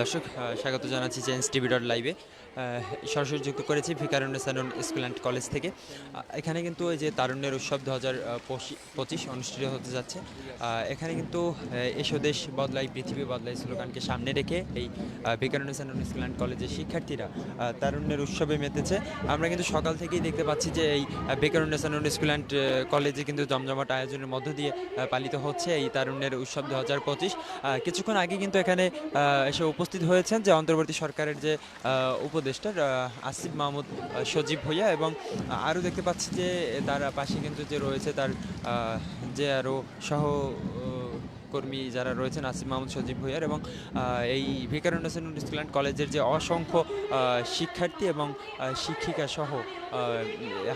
দর্শক স্বাগত জানাচ্ছি চেঞ্জ টিভি ডট লাইভে সরাসরি যুক্ত করেছি ভিকারুন্নেসানুন স্কুল অ্যান্ড কলেজ থেকে। এখানে কিন্তু এই যে তারুণ্যের উৎসব দু হাজার পঁচিশ অনুষ্ঠিত হতে যাচ্ছে। এখানে কিন্তু এসো দেশ বদলাই পৃথিবী বদলাই স্লোগানকে সামনে রেখে এই ভিকারুন্নেসানুন স্কুল অ্যান্ড কলেজের শিক্ষার্থীরা তারুণ্যের উৎসবে মেতেছে। আমরা কিন্তু সকাল থেকেই দেখতে পাচ্ছি যে এই ভিকারুন্নেসানুন স্কুল অ্যান্ড কলেজে কিন্তু জমজমাট আয়োজনের মধ্য দিয়ে পালিত হচ্ছে এই তারুণ্যের উৎসব দু হাজার পঁচিশ কিছুক্ষণ আগে কিন্তু এখানে এসে উপস্থিত হয়েছেন যে অন্তর্বর্তী সরকারের যে আহ, উপদেষ্টার আসিফ মাহমুদ সজীব ভুইয়া এবং আরও দেখতে পাচ্ছি যে তার পাশে কিন্তু যে রয়েছে তার যে আরও সহ কর্মী যারা রয়েছেন, আসিফ মাহমুদ, সজীব ভুইয়ার এবং এই ভিকারুন্নেসন স্কুল অ্যান্ড কলেজের যে অসংখ্য শিক্ষার্থী এবং শিক্ষিকা সহ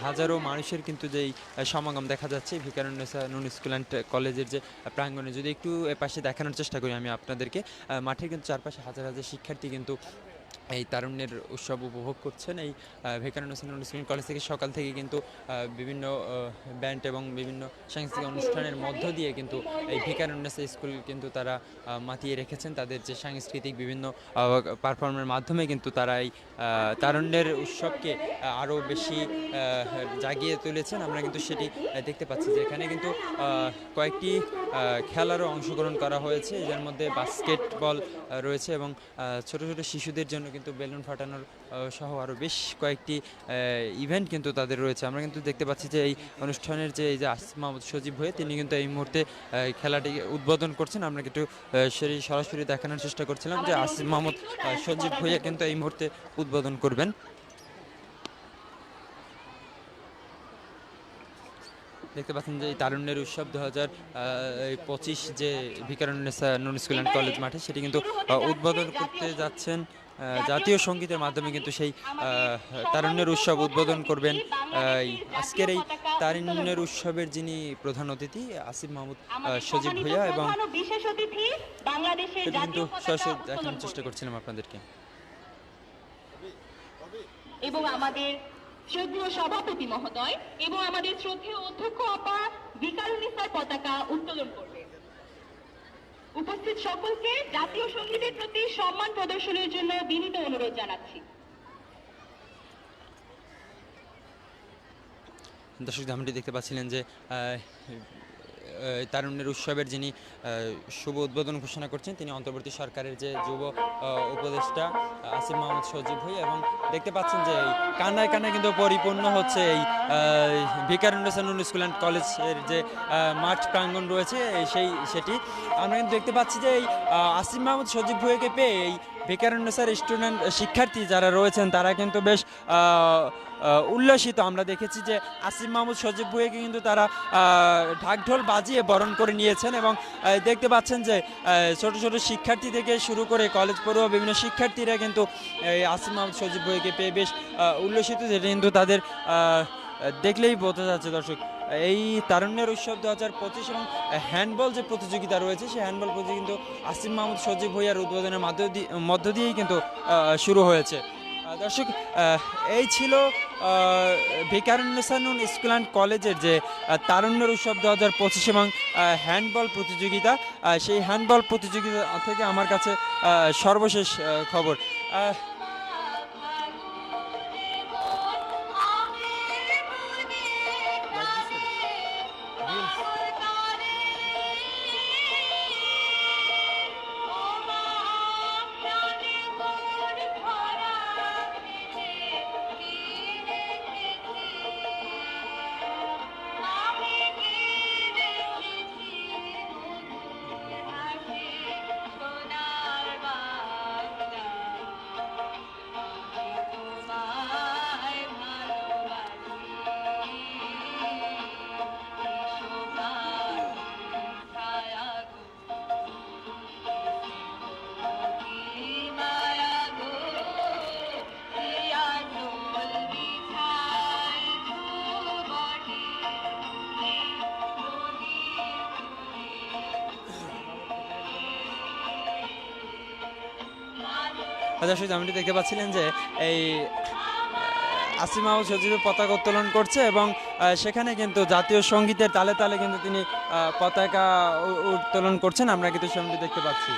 হাজারো মানুষের কিন্তু যেই সমাগম দেখা যাচ্ছে ভিকারুন্নেসন স্কুল অ্যান্ড কলেজের যে প্রাঙ্গণে। যদি একটু এ পাশে দেখানোর চেষ্টা করি আমি আপনাদেরকে মাঠের কিন্তু চারপাশে হাজার হাজার শিক্ষার্থী কিন্তু এই তারুণ্যের উৎসব উপভোগ করছেন। এই ভেকানন্দ স্কুল কলেজ থেকে সকাল থেকে কিন্তু বিভিন্ন ব্যান্ড এবং বিভিন্ন সাংস্কৃতিক অনুষ্ঠানের মধ্য দিয়ে কিন্তু এই ভিকারুন্নেস স্কুল কিন্তু তারা মাতিয়ে রেখেছেন। তাদের যে সাংস্কৃতিক বিভিন্ন পারফর্মের মাধ্যমে কিন্তু তারা এই তারুণ্যের উৎসবকে আরও বেশি জাগিয়ে তুলেছেন। আমরা কিন্তু সেটি দেখতে পাচ্ছি যে এখানে কিন্তু কয়েকটি খেলারও অংশগ্রহণ করা হয়েছে। যার মধ্যে বাস্কেটবল রয়েছে এবং ছোট ছোট শিশুদের জন্য কিন্তু বেলুন ফাটানোর সহ আরও বেশ কয়েকটি ইভেন্ট কিন্তু তাদের রয়েছে। আমরা কিন্তু দেখতে পাচ্ছি যে এই অনুষ্ঠানের যে এই যে আসিফ মাহমুদ সজীব হয়ে তিনি কিন্তু এই মুহূর্তে খেলাটি উদ্বোধন করছেন। আমরা কিন্তু সেই সরাসরি দেখানোর চেষ্টা করছিলাম যে আসিফ মাহমুদ সজীব ভুইয়া কিন্তু এই মুহূর্তে উদ্বোধন করবেন। দেখতে পাচ্ছেন যে এই তারুণ্যের উৎসব দু হাজার পঁচিশ যে Viqarunnisa Noon school and college মাঠে সেটি কিন্তু উদ্বোধন করতে যাচ্ছেন জাতীয় সঙ্গীতের মাধ্যমে কিন্তু সেই তারুণ্যের উৎসব উদ্বোধন করবেন আজকের এই তারুণ্যের উৎসবের যিনি প্রধান অতিথি আসিফ মাহমুদ সজীব ভুইয়া এবং কিন্তু সরাসরি দেখানোর চেষ্টা করবেন। করছিলাম আপনাদেরকে এবং আমাদের শ্রদ্ধেয় সভাপতি মহোদয় এবং আমাদের শ্রদ্ধেয় অধ্যক্ষ আপা বিকারুনিসার পতাকা উত্তোলন করবে উপস্থিত সকলকে জাতীয় সঙ্গীতের প্রতি সম্মান প্রদর্শনের জন্য বিনীত অনুরোধ জানাচ্ছি। দর্শক যেমনটি দেখতে পাচ্ছিলেন যে তারুণ্যের উৎসবের যিনি শুভ উদ্বোধন ঘোষণা করছেন, তিনি অন্তর্বর্তী সরকারের যে যুব উপদেষ্টা আসিফ মোহাম্মদ সজীব ভুই এবং দেখতে পাচ্ছেন যে এই কান্নায় কান্নায় কিন্তু পরিপূর্ণ হচ্ছে এই ভিকারুন্ডসানুন স্কুল অ্যান্ড কলেজের যে মাঠ প্রাঙ্গণ রয়েছে সেই, সেটি। আমরা কিন্তু দেখতে পাচ্ছি যে এই আসিফ মাহমুদ সজীব ভুইকে পেয়ে এই ভিকারুন্ডসার স্টুডেন্ট, শিক্ষার্থী যারা রয়েছেন, তারা কিন্তু বেশ উল্লসিত। আমরা দেখেছি যে আসিফ মাহমুদ, সজীব ভুইয়াকে কিন্তু তারা ঢাকঢোল বাজিয়ে বরণ করে নিয়েছেন এবং দেখতে পাচ্ছেন যে ছোট ছোট শিক্ষার্থী থেকে শুরু করে কলেজ পড়ুয়া বিভিন্ন শিক্ষার্থীরা কিন্তু এই আসিফ মাহমুদ, সজীব ভুইয়াকে পেয়ে বেশ উল্লসিত। যেটা কিন্তু তাদের দেখলেই বোঝা যাচ্ছে দর্শক। এই তারুণ্যের উৎসব দু হাজার পঁচিশ এবং হ্যান্ডবল যে প্রতিযোগিতা রয়েছে, সেই হ্যান্ডবল প্রতিযোগিতা কিন্তু আসিফ মাহমুদ সজীব ভুইয়ার উদ্বোধনের মধ্য দিয়ে মধ্য দিয়েই কিন্তু শুরু হয়েছে। দর্শক এই ছিল ভিকারুন্নেসানুন স্কুল অ্যান্ড কলেজের যে তারুণ্যের উৎসব দু হাজার পঁচিশ এবং হ্যান্ডবল প্রতিযোগিতা সেই হ্যান্ডবল প্রতিযোগিতা থেকে আমার কাছে সর্বশেষ খবর। দর্শক দেখতে পাচ্ছিলেন যে এই আসিমা ও সজীবের পতাকা উত্তোলন করছে এবং সেখানে কিন্তু জাতীয় সঙ্গীতের তালে তালে কিন্তু তিনি পতাকা উত্তোলন করছেন। আমরা কিন্তু সেমনটি দেখতে পাচ্ছি।